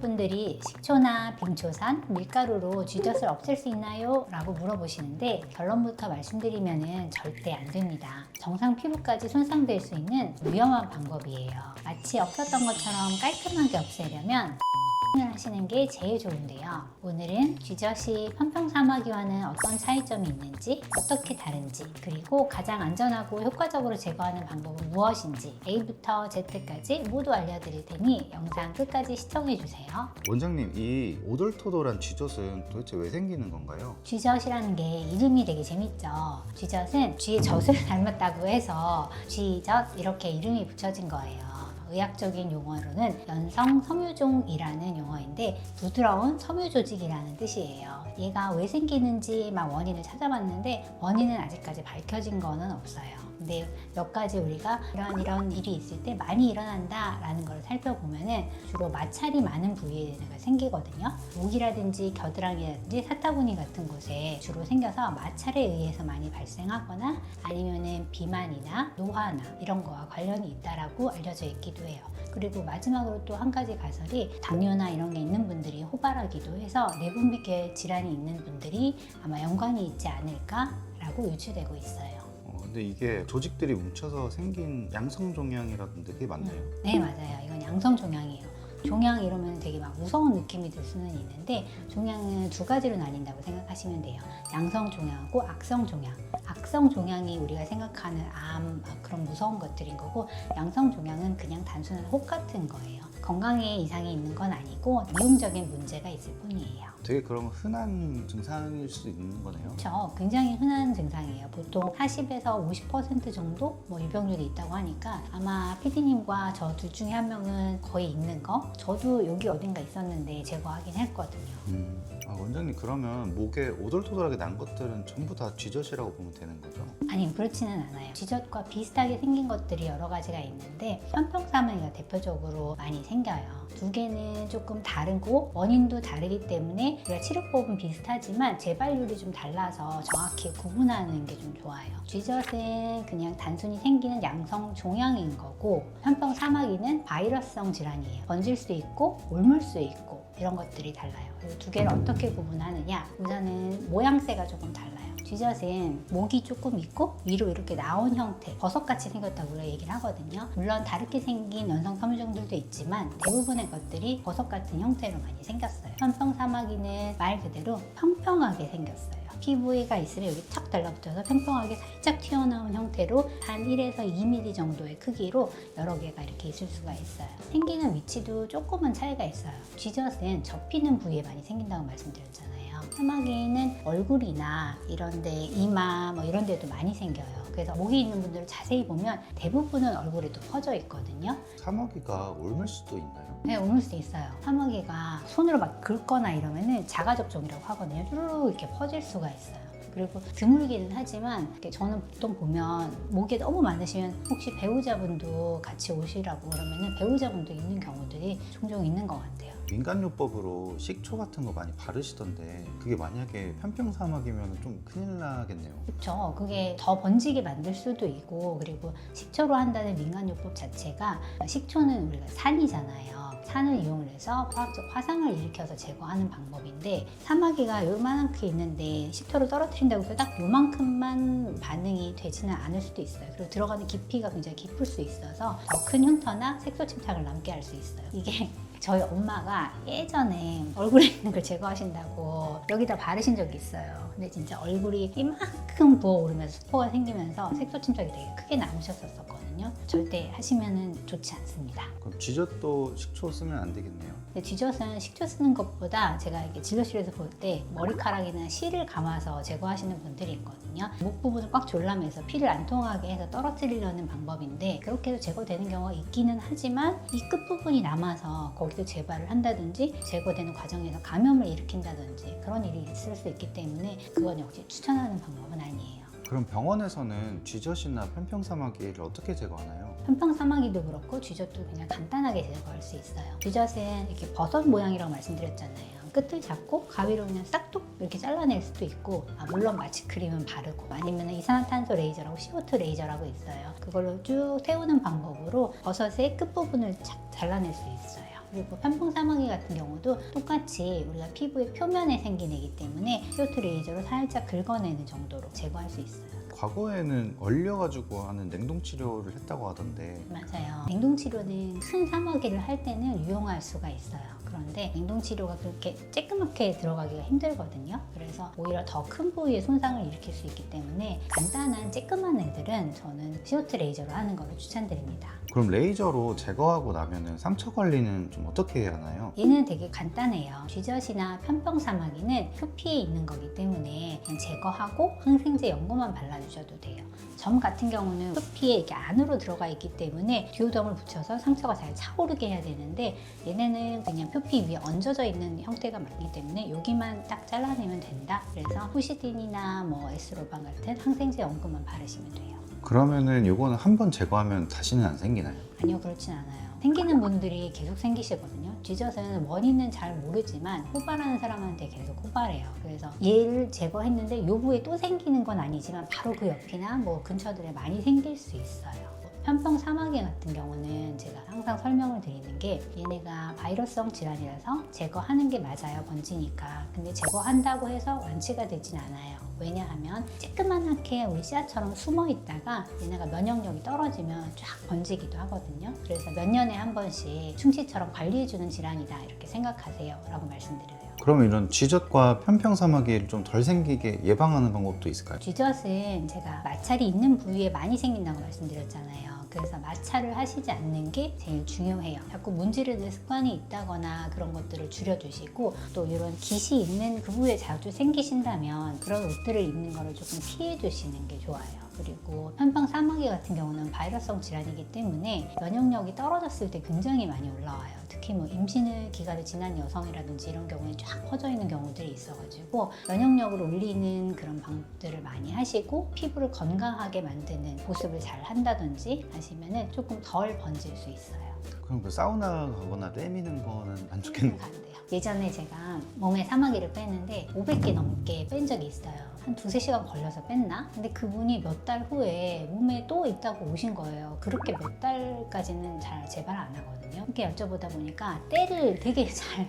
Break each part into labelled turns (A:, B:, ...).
A: 가족분들이 식초나 빙초산, 밀가루로 쥐젖을 없앨 수 있나요? 라고 물어보시는데 결론부터 말씀드리면 절대 안 됩니다. 정상 피부까지 손상될 수 있는 위험한 방법이에요. 마치 없었던 것처럼 깔끔하게 없애려면 을 하시는 게 제일 좋은데요. 오늘은 쥐젖이 편평사마귀와는 어떤 차이점이 있는지, 어떻게 다른지, 그리고 가장 안전하고 효과적으로 제거하는 방법은 무엇인지 A부터 Z까지 모두 알려드릴 테니 영상 끝까지 시청해주세요.
B: 원장님 이 오돌토돌한 쥐젖은 도대체 왜 생기는 건가요?
A: 쥐젖이라는 게 이름이 되게 재밌죠. 쥐젖은 쥐의 젖을 닮았다고 해서 쥐젖 이렇게 이름이 붙여진 거예요. 의학적인 용어로는 연성 섬유종이라는 용어인데 부드러운 섬유 조직이라는 뜻이에요. 얘가 왜 생기는지 막 원인을 찾아봤는데 원인은 아직까지 밝혀진 거는 없어요. 근데 몇 가지 우리가 이런 이런 일이 있을 때 많이 일어난다라는 걸 살펴보면은 주로 마찰이 많은 부위에 생기거든요. 목이라든지 겨드랑이라든지 사타구니 같은 곳에 주로 생겨서 마찰에 의해서 많이 발생하거나 아니면은 비만이나 노화나 이런 거와 관련이 있다라고 알려져 있기도 해요. 그리고 마지막으로 또 한 가지 가설이 당뇨나 이런 게 있는 분들이 호발하기도 해서 내분비계 질환이 있는 분들이 아마 연관이 있지 않을까라고 유추되고 있어요.
B: 어, 근데 이게 조직들이 뭉쳐서 생긴 양성 종양이라던데 그게 맞나요?
A: 네 맞아요. 이건 양성 종양이에요. 종양 이러면 되게 막 무서운 느낌이 들 수는 있는데 종양은 두 가지로 나뉜다고 생각하시면 돼요. 양성 종양하고 악성 종양. 악성 종양이 우리가 생각하는 암 막 그런 무서운 것들인 거고 양성 종양은 그냥 단순한 혹 같은 거예요. 건강에 이상이 있는 건 아니고 미용적인 문제가 있을 뿐이에요.
B: 되게 그럼 흔한 증상일 수 있는 거네요.
A: 그렇죠. 굉장히 흔한 증상이에요. 보통 40에서 50% 정도 뭐 유병률이 있다고 하니까 아마 피디님과 저 둘 중에 한 명은 거의 있는 거. 저도 여기 어딘가 있었는데 제거하긴 했거든요.
B: 음, 아, 원장님 그러면 목에 오돌토돌하게 난 것들은 전부 다 쥐젖이라고 보면 되는 거죠?
A: 아니 그렇지는 않아요. 지젖과 비슷하게 생긴 것들이 여러 가지가 있는데 편평사마귀가 대표적으로 많이 생겨요. 두 개는 조금 다르고 원인도 다르기 때문에 우리가 치료법은 비슷하지만 재발률이 좀 달라서 정확히 구분하는 게 좀 좋아요. 쥐젖은 그냥 단순히 생기는 양성 종양인 거고 편평사마귀는 바이러스성 질환이에요. 번질 수 있고 옮을 수 있고 이런 것들이 달라요. 그리고 두 개를 어떻게 구분하느냐? 우선은 모양새가 조금 달라요. 쥐젖은 목이 조금 있고 위로 이렇게 나온 형태, 버섯같이 생겼다고 우리가 얘기를 하거든요. 물론 다르게 생긴 연성 섬유종들도 있지만 대부분의 것들이 버섯 같은 형태로 많이 생겼어요. 편평 사마귀는 말 그대로 평평하게 생겼어요. 피부가 있으면 여기 탁 달라붙어서 평평하게 살짝 튀어나온 형태로 한 1에서 2mm 정도의 크기로 여러 개가 이렇게 있을 수가 있어요. 생기는 위치도 조금은 차이가 있어요. 쥐젖은 접히는 부위에 많이 생긴다고 말씀드렸잖아요. 사마귀는 얼굴이나 이런데 이마 뭐 이런 데도 많이 생겨요. 그래서 목이 있는 분들을 자세히 보면 대부분은 얼굴에도 퍼져 있거든요.
B: 사마귀가 옮을 수도 있나요?
A: 네, 옮을 수 있어요. 사마귀가 손으로 막 긁거나 이러면은 자가접종이라고 하거든요. 쭈르륵 이렇게 퍼질 수가 있어요. 그리고 드물기는 하지만 저는 보통 보면 목에 너무 많으시면 혹시 배우자분도 같이 오시라고 그러면은 배우자분도 있는 경우들이 종종 있는 것 같아요.
B: 민간요법으로 식초 같은 거 많이 바르시던데 그게 만약에 편평사막이면 좀 큰일 나겠네요.
A: 그렇죠. 그게 더 번지게 만들 수도 있고 그리고 식초로 한다는 민간요법 자체가 식초는 우리가 산이잖아요. 산을 이용을 해서 화학적 화상을 일으켜서 제거하는 방법인데 사마귀가 요만큼 있는데 식초를 떨어뜨 린다고 해서 딱 요만큼만 반응이 되지는 않을 수도 있어요. 그리고 들어가는 깊이가 굉장히 깊을 수 있어서 더 큰 흉터나 색소 침착을 남게 할 수 있어요. 이게 저희 엄마가 예전에 얼굴에 있는 걸 제거하신다고 여기다 바르신 적이 있어요. 근데 진짜 얼굴이 이만큼 부어오르면서 스포가 생기면서 색소 침착이 되게 크게 남으셨었거든요. 절대 하시면 좋지 않습니다.
B: 그럼 쥐젖도 식초 쓰면 안 되겠네요.
A: 근데 쥐젖은 식초 쓰는 것보다 제가 이렇게 진료실에서 볼 때 머리카락이나 실을 감아서 제거하시는 분들이 있거든요. 목 부분을 꽉 졸라매서 피를 안 통하게 해서 떨어뜨리려는 방법인데 그렇게 해서 제거되는 경우가 있기는 하지만 이 끝부분이 남아서 거기 도 재발을 한다든지 제거되는 과정에서 감염을 일으킨다든지 그런 일이 있을 수 있기 때문에 그건 역시 추천하는 방법은 아니에요.
B: 그럼 병원에서는 쥐젖이나 편평사마귀를 어떻게 제거하나요?
A: 편평사마귀도 그렇고 쥐젖도 그냥 간단하게 제거할 수 있어요. 쥐젖은 이렇게 버섯 모양이라고 말씀드렸잖아요. 끝을 잡고 가위로 그냥 싹둑 이렇게 잘라낼 수도 있고 아, 물론 마취크림은 바르고 아니면 이산화탄소 레이저라고 CO2 레이저라고 있어요. 그걸로 쭉 태우는 방법으로 버섯의 끝부분을 착 잘라낼 수 있어요. 그리고 편풍 사마귀 같은 경우도 똑같이 우리가 피부의 표면에 생긴 애기 때문에 CO2 레이저로 살짝 긁어내는 정도로 제거할 수 있어요.
B: 과거에는 얼려가지고 하는 냉동 치료를 했다고 하던데
A: 맞아요. 냉동 치료는 큰 사마귀를 할 때는 유용할 수가 있어요. 그런데 냉동 치료가 그렇게 쬐끄맣게 들어가기가 힘들거든요. 그래서 오히려 더 큰 부위에 손상을 일으킬 수 있기 때문에 간단한 쬐끄만 애들은 저는 CO2 레이저로 하는 거를 추천드립니다.
B: 그럼 레이저로 제거하고 나면은 상처 관리는 좀 어떻게 해야 하나요?
A: 얘는 되게 간단해요. 쥐젖이나 편평사마귀는 표피에 있는 거기 때문에 그냥 제거하고 항생제 연고만 발라주셔도 돼요. 점 같은 경우는 표피에 이렇게 안으로 들어가 있기 때문에 듀오덤을 붙여서 상처가 잘 차오르게 해야 되는데 얘네는 그냥 표피 위에 얹어져 있는 형태가 많기 때문에 여기만 딱 잘라내면 된다. 그래서 후시딘이나 뭐 에스로반 같은 항생제 연고만 바르시면 돼요.
B: 그러면은 요거는 한 번 제거하면 다시는 안 생기나요?
A: 아니요 그렇진 않아요 생기는 분들이 계속 생기시거든요 쥐젖은 원인은 잘 모르지만 호발하는 사람한테 계속 호발해요 그래서 얘를 제거했는데 요 부에 또 생기는 건 아니지만 바로 그 옆이나 뭐 근처들에 많이 생길 수 있어요 편평 사마귀 같은 경우는 제가 항상 설명을 드리는 게 얘네가 바이러스성 질환이라서 제거하는 게 맞아요 번지니까 근데 제거한다고 해서 완치가 되진 않아요 왜냐하면 쬐끄만하게 우리 씨앗처럼 숨어 있다가 얘네가 면역력이 떨어지면 쫙 번지기도 하거든요 그래서 몇 년에 한 번씩 충치처럼 관리해주는 질환이다 이렇게 생각하세요 라고 말씀드려요
B: 그러면 이런 쥐젖과 편평사마귀를 좀 덜 생기게 예방하는 방법도 있을까요?
A: 쥐젖은 제가 마찰이 있는 부위에 많이 생긴다고 말씀드렸잖아요. 그래서 마찰을 하시지 않는 게 제일 중요해요. 자꾸 문지르는 습관이 있다거나 그런 것들을 줄여주시고 또 이런 깃이 있는 그 부위에 자주 생기신다면 그런 옷들을 입는 거를 조금 피해 주시는 게 좋아요. 그리고 편방 사마귀 같은 경우는 바이러스성 질환이기 때문에 면역력이 떨어졌을 때 굉장히 많이 올라와요. 특히 뭐 임신을 기간을 지난 여성이라든지 이런 경우에 쫙 퍼져 있는 경우들이 있어가지고 면역력을 올리는 그런 방법들을 많이 하시고 피부를 건강하게 만드는 보습을 잘 한다든지 하시면은 조금 덜 번질 수 있어요.
B: 그럼 그 사우나 가거나 떼미는 거는 안
A: 좋겠네요. 예전에 제가 몸에 사마귀를 뺐는데 500개 넘게 뺀 적이 있어요. 한 두세 시간 걸려서 뺐나? 근데 그분이 몇 달 후에 몸에 또 있다고 오신 거예요. 그렇게 몇 달까지는 잘 재발 안 하거든요. 이렇게 여쭤보다 보니까 때를 되게 잘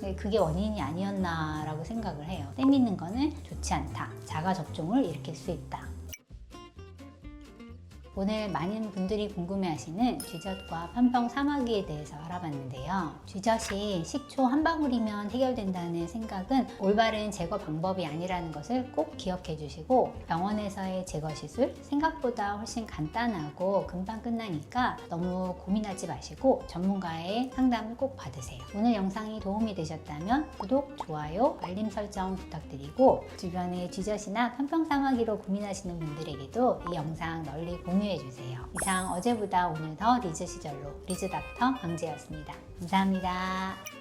A: 근데 그게 원인이 아니었나라고 생각을 해요. 때 믿는 거는 좋지 않다. 자가 접종을 일으킬 수 있다. 오늘 많은 분들이 궁금해하시는 쥐젖과 편평 사마귀에 대해서 알아봤는데요. 쥐젖이 식초 한 방울이면 해결된다는 생각은 올바른 제거 방법이 아니라는 것을 꼭 기억해 주시고 병원에서의 제거 시술 생각보다 훨씬 간단하고 금방 끝나니까 너무 고민하지 마시고 전문가의 상담을 꼭 받으세요. 오늘 영상이 도움이 되셨다면 구독, 좋아요, 알림 설정 부탁드리고 주변에 쥐젖이나 편평 사마귀로 고민하시는 분들에게도 이 영상 널리 공유해 주세요. 이상 어제보다 오늘 더 리즈 시절로 리즈 닥터 강재였습니다. 감사합니다.